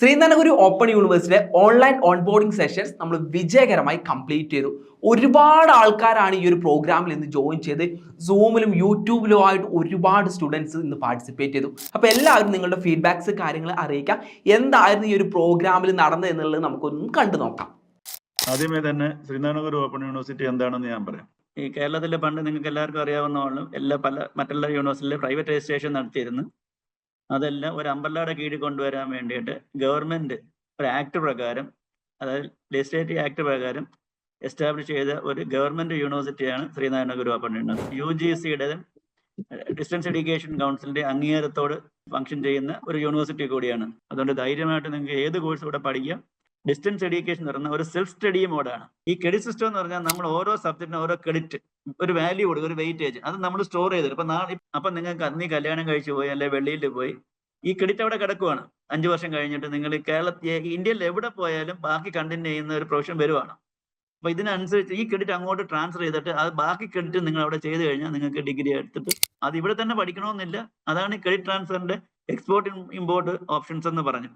Sree Narayana Guru open യൂണിവേഴ്സിറ്റിയിലെ online onboarding sessions നമ്മൾ വിജയകരമായി കംപ്ലീറ്റ് ചെയ്തു. ഒരുപാട് ആൾക്കാരാണ് ഈ ഒരു പ്രോഗ്രാമിൽ ഇന്ന് ജോയിൻ ചെയ്ത്. സൂമിലും യൂട്യൂബിലും ആയിട്ട് ഒരുപാട് സ്റ്റുഡൻസ് ഇന്ന് പാർട്ടിസിപ്പേറ്റ് ചെയ്തു. അപ്പോൾ എല്ലാവരും നിങ്ങളുടെ ഫീഡ്ബാക്സ് കാര്യങ്ങൾ അറിയിക്കാം. എന്തായിരുന്നു ഈ ഒരു പ്രോഗ്രാമിൽ നടന്നത് എന്നുള്ളത് നമുക്കൊന്ന് കണ്ടു നോക്കാം. ആദ്യമേ തന്നെ ശ്രീനാരായണഗുരു ഓപ്പൺ യൂണിവേഴ്സിറ്റി എന്താണെന്ന് ഞാൻ പറയാം. ഈ കേരളത്തിലെ പണ്ട് നിങ്ങൾക്ക് എല്ലാവർക്കും അറിയാവുന്നതാണ് എല്ലാ പല മറ്റുള്ള യൂണിവേഴ്സിറ്റിയിലെ പ്രൈവറ്റ് രജിസ്ട്രേഷൻ നടത്തിയിരുന്നു. അതെല്ലാം ഒരു അമ്പലയുടെ കീഴിൽ കൊണ്ടുവരാൻ വേണ്ടിയിട്ട് ഗവൺമെന്റ് ഒരു ആക്ട് പ്രകാരം അതായത് ലെജിസ്ലേറ്റീവ് ആക്ട് പ്രകാരം എസ്റ്റാബ്ലിഷ് ചെയ്ത ഒരു government യൂണിവേഴ്സിറ്റിയാണ് Sreenarayana Guru university U G സിയുടെ ഡിസ്റ്റൻസ് എഡ്യൂക്കേഷൻ കൗൺസിലിന്റെ അംഗീകാരത്തോട് ഫംഗ്ഷൻ ചെയ്യുന്ന ഒരു യൂണിവേഴ്സിറ്റി കൂടിയാണ്. അതുകൊണ്ട് ധൈര്യമായിട്ട് നിങ്ങൾക്ക് ഏത് കോഴ്സ് ഇവിടെ പഠിക്കാം ഡിസ്റ്റൻസ് എഡ്യൂക്കേഷൻ എന്ന് പറയുന്ന ഒരു സെൽഫ് സ്റ്റഡി മോഡാണ് ഈ ക്രെഡിറ്റ് സിസ്റ്റം എന്ന് പറഞ്ഞാൽ നമ്മൾ ഓരോ സബ്ജക്റ്റിനും ഓരോ ക്രെഡിറ്റ് ഒരു വാല്യൂ കൊടുക്കും ഒരു വെയിറ്റേജ് അത് നമ്മൾ സ്റ്റോർ ചെയ്തിട്ട് ഇപ്പൊ നാളെ അപ്പൊ നിങ്ങൾക്ക് അന്ന് കല്യാണം കഴിച്ചു പോയി അല്ലെ വെള്ളിയിൽ പോയി ഈ ക്രെഡിറ്റ് അവിടെ കിടക്കുവാണ്. അഞ്ചു വർഷം കഴിഞ്ഞിട്ട് നിങ്ങൾ കേരളത്തിൽ ഇന്ത്യയിൽ എവിടെ പോയാലും ബാക്കി കണ്ടിന്യൂ ചെയ്യുന്ന ഒരു പ്രൊഫഷൻ വരുവാണ്. അപ്പൊ ഇതിനനുസരിച്ച് ഈ ക്രെഡിറ്റ് അങ്ങോട്ട് ട്രാൻസ്ഫർ ചെയ്തിട്ട് അത് ബാക്കി ക്രെഡിറ്റ് നിങ്ങൾ അവിടെ ചെയ്ത് കഴിഞ്ഞാൽ നിങ്ങൾക്ക് ഡിഗ്രി എടുത്തിട്ട് അത് ഇവിടെ തന്നെ പഠിക്കണമെന്നില്ല. അതാണ് ക്രെഡിറ്റ് ട്രാൻസ്ഫറിന്റെ എക്സ്പോർട്ട് ഇമ്പോർട്ട് ഓപ്ഷൻസ് എന്ന് പറഞ്ഞു.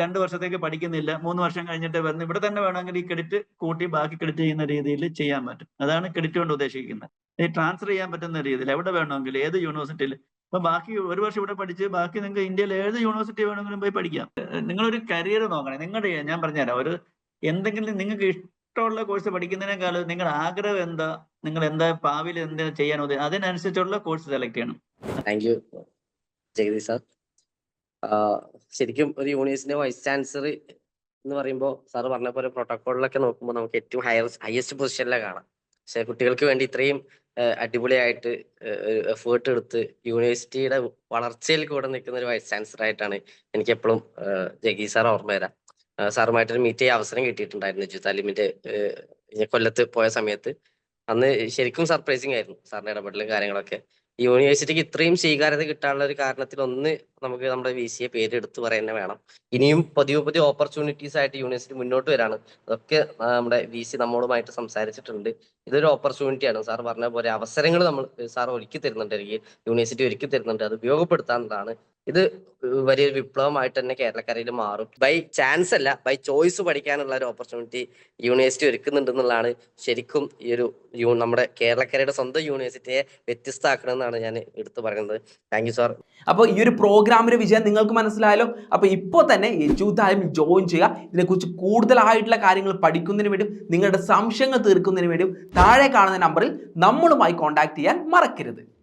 രണ്ട് വർഷത്തേക്ക് പഠിക്കുന്നില്ല. മൂന്ന് വർഷം കഴിഞ്ഞിട്ട് വന്ന് ഇവിടെ തന്നെ വേണമെങ്കിൽ ഈ ക്രെഡിറ്റ് കൂട്ടി ബാക്കി ക്രെഡിറ്റ് ചെയ്യുന്ന രീതിയിൽ ചെയ്യാൻ പറ്റും. അതാണ് ക്രെഡിറ്റ് കൊണ്ട് ഉദ്ദേശിക്കുന്നത്. ഈ ട്രാൻസ്ഫർ ചെയ്യാൻ പറ്റുന്ന രീതിയിൽ എവിടെ വേണമെങ്കിൽ ഏത് യൂണിവേഴ്സിറ്റിയിൽ അപ്പൊ ബാക്കി ഒരു വർഷം ഇവിടെ പഠിച്ച് ബാക്കി നിങ്ങൾക്ക് ഇന്ത്യയിൽ ഏത് യൂണിവേഴ്സിറ്റി വേണമെങ്കിലും പോയി പഠിക്കാം. നിങ്ങളൊരു കരിയർ നോക്കണം. നിങ്ങളുടെ ഞാൻ പറഞ്ഞുതരാം. ഒരു എന്തെങ്കിലും നിങ്ങൾക്ക് ഇഷ്ടമുള്ള കോഴ്സ് പഠിക്കുന്നതിനേക്കാളും നിങ്ങളുടെ ആഗ്രഹം എന്താ? നിങ്ങൾ എന്താ ഭാവിയിൽ എന്താ ചെയ്യാൻ അതിനനുസരിച്ചുള്ള കോഴ്സ് സെലക്ട് ചെയ്യണം. Thank you Jagadeesh sir. ശരിക്കും ഒരു യൂണിവേഴ്സിന്റെ വൈസ് ചാൻസലർ എന്ന് പറയുമ്പോൾ സാറ് പറഞ്ഞ പോലെ പ്രോട്ടോക്കോളിലൊക്കെ നോക്കുമ്പോൾ നമുക്ക് ഏറ്റവും ഹയർ ഹയസ്റ്റ് പൊസിഷനിലെ കാണാം. പക്ഷെ കുട്ടികൾക്ക് വേണ്ടി ഇത്രയും അടിപൊളിയായിട്ട് എഫേർട്ട് എടുത്ത് യൂണിവേഴ്സിറ്റിയുടെ വളർച്ചയിൽ കൂടെ നിൽക്കുന്ന ഒരു വൈസ് ചാൻസലർ ആയിട്ടാണ് എനിക്ക് എപ്പോഴും ജഗി സാർ ഓർമ്മ വരാം സാറുമായിട്ടൊരു മീറ്റ് ചെയ്യാൻ അവസരം കിട്ടിയിട്ടുണ്ടായിരുന്നു ജുതാലിമിന്റെ കൊല്ലത്ത് പോയ സമയത്ത്. അന്ന് ശരിക്കും സർപ്രൈസിങ് ആയിരുന്നു സാറിന്റെ ഇടപെടലും കാര്യങ്ങളൊക്കെ. യൂണിവേഴ്സിറ്റിക്ക് ഇത്രയും സ്വീകാര്യത കിട്ടാനുള്ള ഒരു കാരണത്തിൽ ഒന്ന് നമുക്ക് നമ്മുടെ വി സിയെ പേര് എടുത്തു പറയുന്നത് വേണം. ഇനിയും പുതിയ പുതിയ ഓപ്പർച്യൂണിറ്റീസ് ആയിട്ട് യൂണിവേഴ്സിറ്റി മുന്നോട്ട് വരാണ്. അതൊക്കെ നമ്മുടെ വി സി നമ്മളുമായിട്ട് സംസാരിച്ചിട്ടുണ്ട്. ഇതൊരു ഓപ്പർച്യൂണിറ്റിയാണ് സാർ പറഞ്ഞ പോലെ അവസരങ്ങൾ നമ്മൾ സാർ ഒരുക്കി തരുന്നുണ്ട്. എനിക്ക് യൂണിവേഴ്സിറ്റി ഒരുക്കി തരുന്നുണ്ട്. അത് ഉപയോഗപ്പെടുത്താവുന്നതാണ്. ഇത് വലിയൊരു വിപ്ലവമായിട്ട് തന്നെ കേരളക്കരയിൽ മാറും. ബൈ ചാൻസ് അല്ല ബൈ ചോയ്സ് പഠിക്കാനുള്ള ഒരു ഓപ്പർച്യൂണിറ്റി യൂണിവേഴ്സിറ്റി ഒരുക്കുന്നുണ്ടെന്നുള്ളതാണ് ശരിക്കും ഈ ഒരു യൂ നമ്മുടെ കേരളക്കരയുടെ സ്വന്തം യൂണിവേഴ്സിറ്റിയെ വ്യത്യസ്തമാക്കണമെന്നാണ് ഞാൻ എടുത്തു പറയുന്നത്. താങ്ക് യു സാർ അപ്പോൾ ഈ ഒരു പ്രോഗ്രാമിന്റെ വിജയം നിങ്ങൾക്ക് മനസ്സിലായാലോ അപ്പോൾ ഇപ്പോൾ തന്നെ എജുതായും ജോയിൻ ചെയ്യുക. ഇതിനെക്കുറിച്ച് കൂടുതലായിട്ടുള്ള കാര്യങ്ങൾ പഠിക്കുന്നതിന് വേണ്ടിയും നിങ്ങളുടെ സംശയങ്ങൾ തീർക്കുന്നതിന് വേണ്ടിയും താഴെ കാണുന്ന നമ്പറിൽ നമ്മളുമായി കോൺടാക്ട് ചെയ്യാൻ മറക്കരുത്.